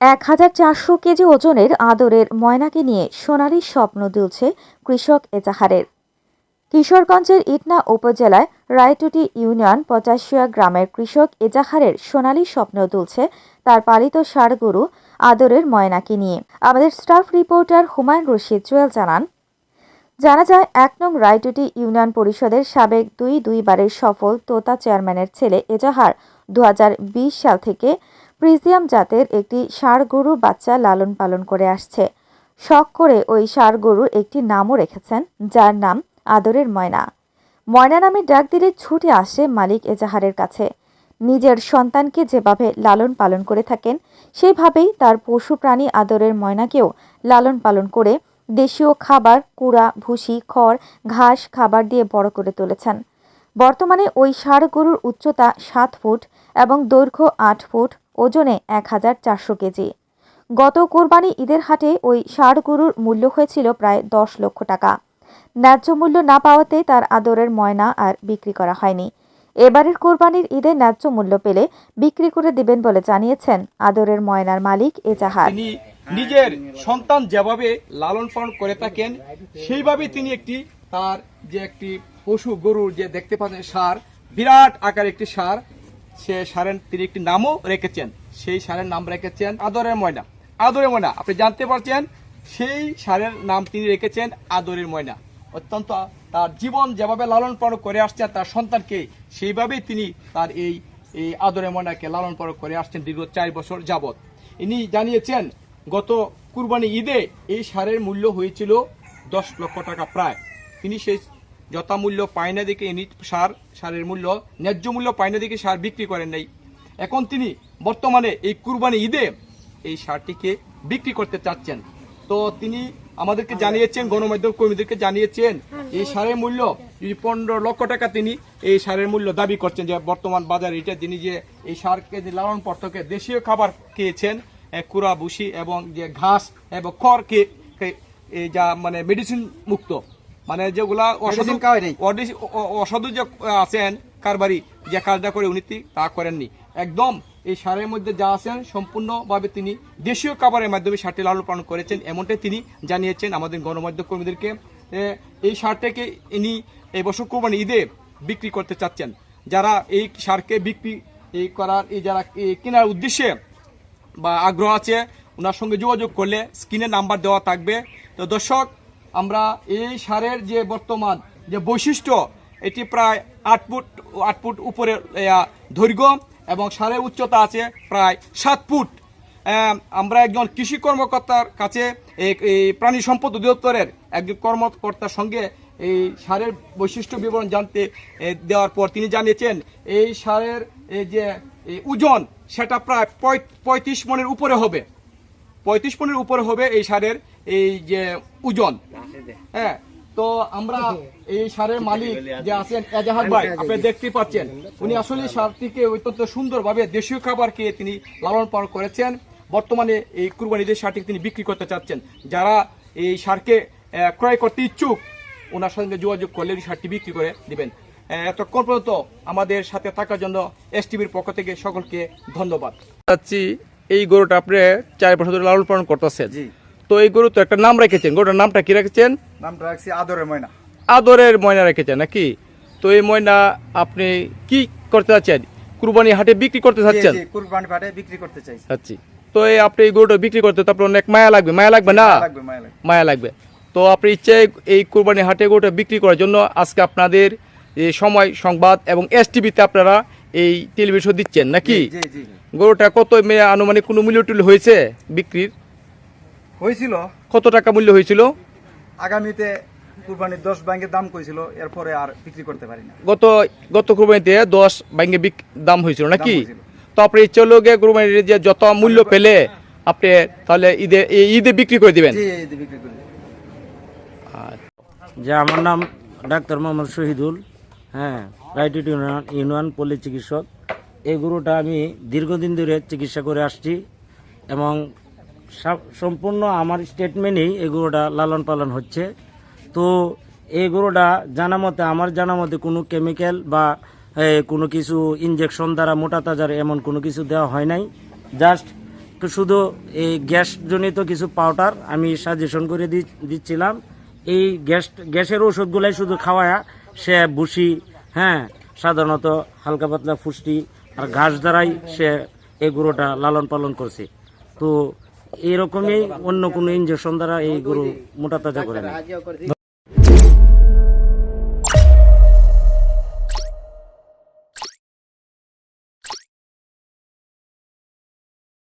এক হাজার চারশো কেজি ওজনের আদরের ময়নাকে নিয়ে সোনালির স্বপ্ন দুলছে কৃষক এজাহারের। কিশোরগঞ্জের ইটনা উপজেলায় রায়টুটি ইউনিয়ন পঁচাশিয়া গ্রামের কৃষক এজাহারের সোনালি স্বপ্ন তুলছে তার পালিত ষাড় গরু আদরের ময়নাকে নিয়ে। আমাদের স্টাফ রিপোর্টার হুমায়ুন রশিদ জুয়েল জানান, জানা যায় এক নং রায়টুটি ইউনিয়ন পরিষদের সাবেক দুই দুইবারের সফল তোতা চেয়ারম্যানের ছেলে এজাহার দু হাজার বিশ সাল থেকে প্রিজিয়াম জাতের একটি ষাড় গরু বাচ্চা লালন পালন করে আসছে। শখ করে ওই ষাড় গরুর একটি নামও রেখেছেন, যার নাম আদরের ময়না। ময়না নামে ডাক দিলে ছুটে আসে মালিক এজাহারের কাছে। নিজের সন্তানকে যেভাবে লালন পালন করে থাকেন সেইভাবেই তার পশু প্রাণী আদরের ময়নাকেও লালন পালন করে দেশীয় খাবার, কুড়া, ভুসি, খড়, ঘাস, খাবার দিয়ে বড় করে তুলেছেন। বর্তমানে ওই ষাড় গরুর উচ্চতা সাত ফুট এবং দৈর্ঘ্য আট ফুট, ওজনে এক হাজার চারশো কেজি। গত কোরবানি ঈদের হাটে ওই ষাড় গরুর মূল্য হয়েছিল প্রায় দশ লক্ষ টাকা। ন্যায্য মূল্য না পাওয়াতে তার আদরের ময়না আর বিক্রি করা হয়নি। এবারের কোরবানির ঈদে ন্যায্য মূল্য পেলে বিক্রি করে দিবেন বলে জানিয়েছেন আদরের ময়নার মালিক এজাহার। নিজের সন্তান যেভাবে লালন পালন করে থাকেন সেইভাবে তিনি একটি তার যে একটি পশু গরুর যে দেখতে পাচ্ছেন সার, বিরাট আকার একটি সার, সে সারের তিনি একটি নামও রেখেছেন। সেই সারের নাম রেখেছেন আদরের ময়না। আদরের ময়না, আপনি জানতে পারছেন, সেই সারের নাম তিনি রেখেছেন আদরের ময়না। অত্যন্ত তার জীবন যেভাবে লালন পালন করে আসছেন তার সন্তানকে, সেইভাবেই তিনি তার এই এই আদরের ময়নাকে লালন পালন করে আসছেন দীর্ঘ চার বছর যাবত ইনি জানিয়েছেন গত কুরবানি ঈদে এই সারের মূল্য হয়েছিল দশ লক্ষ টাকা প্রায়। তিনি সেই যথামূল্য পায় না দেখে ইনি সার, সারের মূল্য, ন্যায্য মূল্য পায় না দেখে সার বিক্রি করেন নাই। এখন তিনি বর্তমানে এই কুরবানি ঈদে এই সারটিকে বিক্রি করতে চাচ্ছেন। তো তিনি আমাদেরকে জানিয়েছেন, গণমাধ্যম কর্মীদেরকে জানিয়েছেন, এই সারের মূল্য, এই পনেরো লক্ষ টাকা তিনি এই সারের মূল্য দাবি করছেন যে বর্তমান বাজারে এটা তিনি যে এই সারকে লালন পর্তকে দেশীয় খাবার খেয়েছেন কুড়া ভুসি এবং যে ঘাস এবং খড় কে কে- এই যা মানে মেডিসিন মুক্ত। মানে যেগুলা অসাধু অসাধু যে আছেন কারবারি যে কাজটা করে উনি তা করেননি। একদম এই সারের মধ্যে যা আছেন সম্পূর্ণভাবে তিনি দেশীয় খাবারের মাধ্যমে সারটি লালন পালন করেছেন এমনটাই তিনি জানিয়েছেন আমাদের গণমাধ্যম কর্মীদেরকে। এই সারটাকে ইনি এই বছর কোরবানি ঈদে বিক্রি করতে চাচ্ছেন। যারা এই সারকে বিক্রি এই করার এই যারা কেনার উদ্দেশ্যে বা আগ্রহ আছে, ওনার সঙ্গে যোগাযোগ করলে স্ক্রিনে নাম্বার দেওয়া থাকবে। তো দর্শক, আমরা এই সারের যে বর্তমান যে বৈশিষ্ট্য, এটি প্রায় আট ফুট আট ফুট উপরে দৈর্ঘ্য এবং সারের উচ্চতা আছে প্রায় সাত ফুট। আমরা একজন কৃষি কর্মকর্তার কাছে এই প্রাণী সম্পদ অধিদপ্তরের একজন কর্মকর্তার সঙ্গে এই সারের বৈশিষ্ট্য বিবরণ জানতে দেওয়ার পর তিনি জানিয়েছেন, এই সারের এই যে ওজন সেটা প্রায় পঁয়ত্রিশ মনের উপরে হবে। পঁয়ত্রিশ মনের উপরে হবে এই সারের এই যে ওজন। হ্যাঁ তো আমরা এই সারের মালিক যে আছেন এজাহার ভাই, আপনি দেখতে পাচ্ছেন। উনি আসলে সারটিকে অত্যন্ত সুন্দরভাবে দেশীয় খাবার খেয়ে তিনি লালন পালন করেছেন। বর্তমানে এই কুরবানিদের সারটিকে তিনি বিক্রি করতে চাচ্ছেন। যারা এই সারকে ক্রয় করতে ইচ্ছুক, ওনার সঙ্গে যোগাযোগ করলে সারটি বিক্রি করে দিবেন। এতক্ষণ পর্যন্ত আমাদের সাথে থাকার জন্য এস টিভির পক্ষ থেকে সকলকে ধন্যবাদ। চাচ্ছি এই গরুটা আপনি চার বছর ধরে লালন পালন করতেছেন। তো এই গরু তো একটা নাম রেখেছেন। গরুটার নামটা কি রেখেছেন? নামটা রাখছি আদরের ময়না। আদরের ময়না রেখেছেন নাকি? তো এই ময়না আপনি কি করতে চাচ্ছেন? কুরবানি হাটে বিক্রি করতে চাচ্ছেন? কুরবানি পাটে বিক্রি করতে চাইছি। চাচ্ছি। তো এই আপনি এই গরুটা বিক্রি করতে তো আপনার অনেক মায়া লাগবে। মায়া লাগবে না? মায়া লাগবে। তো আপনি ইচ্ছে এই কুরবানি হাটে গরুটা বিক্রি করার জন্য আজকে আপনাদের সময় সংবাদ এবং এস টিভিতে আপনারা এই টেলিভিশন দিচ্ছেন নাকি? জি জি গরুটা কত মে- আনুমানিক কোনো মূল্য টুল্য হয়েছে বিক্রির? হয়েছিল। কত টাকা মূল্য হয়েছিল? আগামীতে কুরবানির দশ ব্যাংকের দাম কইছিল এরপরে আর বিক্রি করতে পারি না। গত গত কুরবানিতে দশ ব্যাঙ্গে বিক দাম হয়েছিল নাকি? তো আপনি ইচ্ছে লোকে কুরবানির যে যত মূল্য পেলে আপনি তাহলে ঈদে এই ঈদে বিক্রি করে দিবেন? যে আমার নাম ডাক্তার মোহাম্মদ শহীদুল। হ্যাঁ রাইটেড ইউনিয়ন ইউনিয়ন পল্লী চিকিৎসক। এই গরুটা আমি দীর্ঘদিন ধরে চিকিৎসা করে আসছি এবং সম্পূর্ণ আমার স্টেটমেন্টেই এই গরুটা লালন পালন হচ্ছে। তো এই গরুটা জানা মতে, আমার জানা মতে কোনো কেমিক্যাল বা কোনো কিছু ইনজেকশন দ্বারা মোটা তাজার এমন কোনো কিছু দেওয়া হয় নাই। জাস্ট শুধু এই গ্যাস জনিত কিছু পাউডার আমি সাজেশন করে দিচ্ছিলাম। এই গ্যাস গ্যাসের ওষুধগুলাই শুধু খাওয়ায়া সে বুসি হ্যাঁ সাধারণত হালকা পাতলা ফুষ্টি আর ঘাস দ্বারাই সে এই গরুটা লালন পালন করছে। তো এরকমই অন্য কোনো ইঞ্জেকশন দ্বারা এই গরু মোটা তাজা করে না